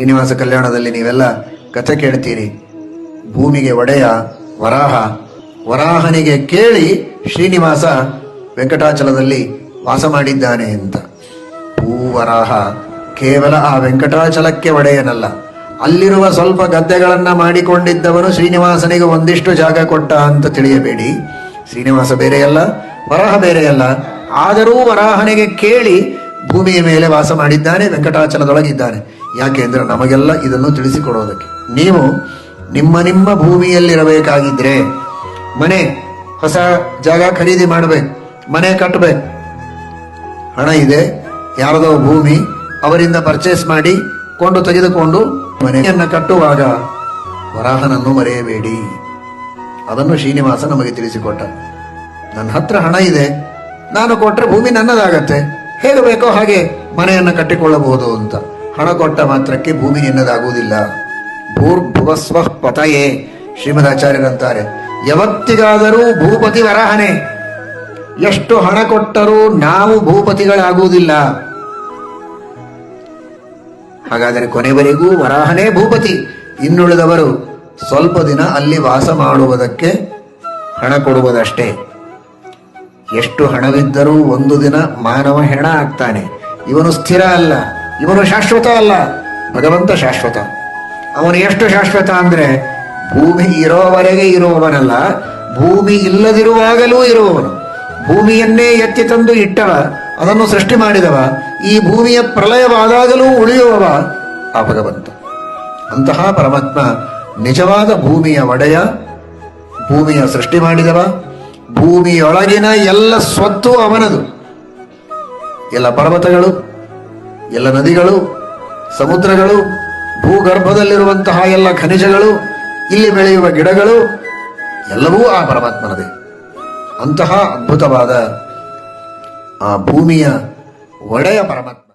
ಶ್ರೀನಿವಾಸ ಕಲ್ಯಾಣದಲ್ಲಿ ನೀವೆಲ್ಲ ಕಥೆ ಕೇಳ್ತೀರಿ. ಭೂಮಿಗೆ ಒಡೆಯ ವರಾಹ. ವರಾಹನಿಗೆ ಕೇಳಿ ಶ್ರೀನಿವಾಸ ವೆಂಕಟಾಚಲದಲ್ಲಿ ವಾಸ ಮಾಡಿದ್ದಾನೆ ಅಂತ. ಭೂವರಾಹ ಕೇವಲ ಆ ವೆಂಕಟಾಚಲಕ್ಕೆ ಒಡೆಯನಲ್ಲ. ಅಲ್ಲಿರುವ ಸ್ವಲ್ಪ ಗದ್ದೆಗಳನ್ನ ಮಾಡಿಕೊಂಡಿದ್ದವನು ಶ್ರೀನಿವಾಸನಿಗೆ ಒಂದಿಷ್ಟು ಜಾಗ ಕೊಟ್ಟ ಅಂತ ತಿಳಿಯಬೇಡಿ. ಶ್ರೀನಿವಾಸ ಬೇರೆಯಲ್ಲ, ವರಾಹ ಬೇರೆಯಲ್ಲ. ಆದರೂ ವರಾಹನಿಗೆ ಕೇಳಿ ಭೂಮಿಯ ಮೇಲೆ ವಾಸ ಮಾಡಿದ್ದಾನೆ, ವೆಂಕಟಾಚಲದೊಳಗಿದ್ದಾನೆ. ಯಾಕೆ ಅಂದ್ರೆ ನಮಗೆಲ್ಲ ಇದನ್ನು ತಿಳಿಸಿಕೊಡೋದಕ್ಕೆ. ನೀವು ನಿಮ್ಮ ನಿಮ್ಮ ಭೂಮಿಯಲ್ಲಿರಬೇಕಾಗಿದ್ರೆ ಮನೆ, ಹೊಸ ಜಾಗ ಖರೀದಿ ಮಾಡಬೇಕು, ಮನೆ ಕಟ್ಟಬೇಕು ಹಣ ಇದೆ, ಯಾರದೋ ಭೂಮಿ ಅವರಿಂದ ಪರ್ಚೇಸ್ ಮಾಡಿ ಕೊಂಡು ತೆಗೆದುಕೊಂಡು ಮನೆಯನ್ನ ಕಟ್ಟುವಾಗ ವರಾಹನನ್ನು ಮರೆಯಬೇಡಿ. ಅದನ್ನು ಶ್ರೀನಿವಾಸ ನಮಗೆ ತಿಳಿಸಿಕೊಟ್ಟ. ನನ್ನ ಹತ್ರ ಹಣ ಇದೆ, ನಾನು ಕೊಟ್ಟರೆ ಭೂಮಿ ನನ್ನದಾಗತ್ತೆ. ಹೇಗೆ ಬೇಕೋ ಹಾಗೆ ಮನೆಯನ್ನು ಕಟ್ಟಿಕೊಳ್ಳಬಹುದು ಅಂತ. ಹಣ ಕೊಟ್ಟ ಮಾತ್ರಕ್ಕೆ ಭೂಮಿ ನಿನ್ನದಾಗುವುದಿಲ್ಲ ಭೂರ್ಭುವಸ್ವ ಪತಯೇ, ಶ್ರೀಮದಾಚಾರ್ಯರಂತಾರೆ. ಯಾವತ್ತಿಗಾದರೂ ಭೂಪತಿ ವರಹನೆ. ಎಷ್ಟು ಹಣ ಕೊಟ್ಟರೂ ನಾವು ಭೂಪತಿಗಳಾಗುವುದಿಲ್ಲ. ಹಾಗಾದರೆ ಕೊನೆವರೆಗೂ ವರಾಹನೇ ಭೂಪತಿ. ಇನ್ನುಳಿದವರು ಸ್ವಲ್ಪ ದಿನ ಅಲ್ಲಿ ವಾಸ ಮಾಡುವುದಕ್ಕೆ ಹಣ ಕೊಡುವುದಷ್ಟೇ. ಎಷ್ಟು ಹಣವಿದ್ದರೂ ಒಂದು ದಿನ ಮಾನವ ಹೆಣ ಆಗ್ತಾನೆ. ಇವನು ಸ್ಥಿರ ಅಲ್ಲ, ಇವನು ಶಾಶ್ವತ ಅಲ್ಲ, ಭಗವಂತ ಶಾಶ್ವತ. ಅವನು ಎಷ್ಟು ಶಾಶ್ವತ ಅಂದ್ರೆ ಭೂಮಿ ಇರೋವರೆಗೆ ಇರುವವನಲ್ಲ, ಭೂಮಿ ಇಲ್ಲದಿರುವಾಗಲೂ ಇರುವವನು. ಭೂಮಿಯನ್ನೇ ಎತ್ತಿ ತಂದು ಇಟ್ಟವ, ಅದನ್ನು ಸೃಷ್ಟಿ ಮಾಡಿದವ, ಈ ಭೂಮಿಯ ಪ್ರಲಯವಾದಾಗಲೂ ಉಳಿಯುವವ ಆ ಭಗವಂತ. ಅಂತಹ ಪರಮಾತ್ಮ ನಿಜವಾದ ಭೂಮಿಯ ಒಡೆಯ, ಭೂಮಿಯ ಸೃಷ್ಟಿ ಮಾಡಿದವ ಭೂಮಿಯೊಳಗಿನ ಎಲ್ಲ ಸ್ವತ್ತು ಅವನದು. ಎಲ್ಲ ಪರ್ವತಗಳು, ಎಲ್ಲ ನದಿಗಳು, ಸಮುದ್ರಗಳು, ಭೂಗರ್ಭದಲ್ಲಿರುವಂತಹ ಎಲ್ಲ ಖನಿಜಗಳು, ಇಲ್ಲಿ ಬೆಳೆಯುವ ಗಿಡಗಳು, ಎಲ್ಲವೂ ಆ ಪರಮಾತ್ಮನದೇ. ಅಂತಹ ಅದ್ಭುತವಾದ ಆ ಭೂಮಿಯ ಒಡೆಯ ಪರಮಾತ್ಮ.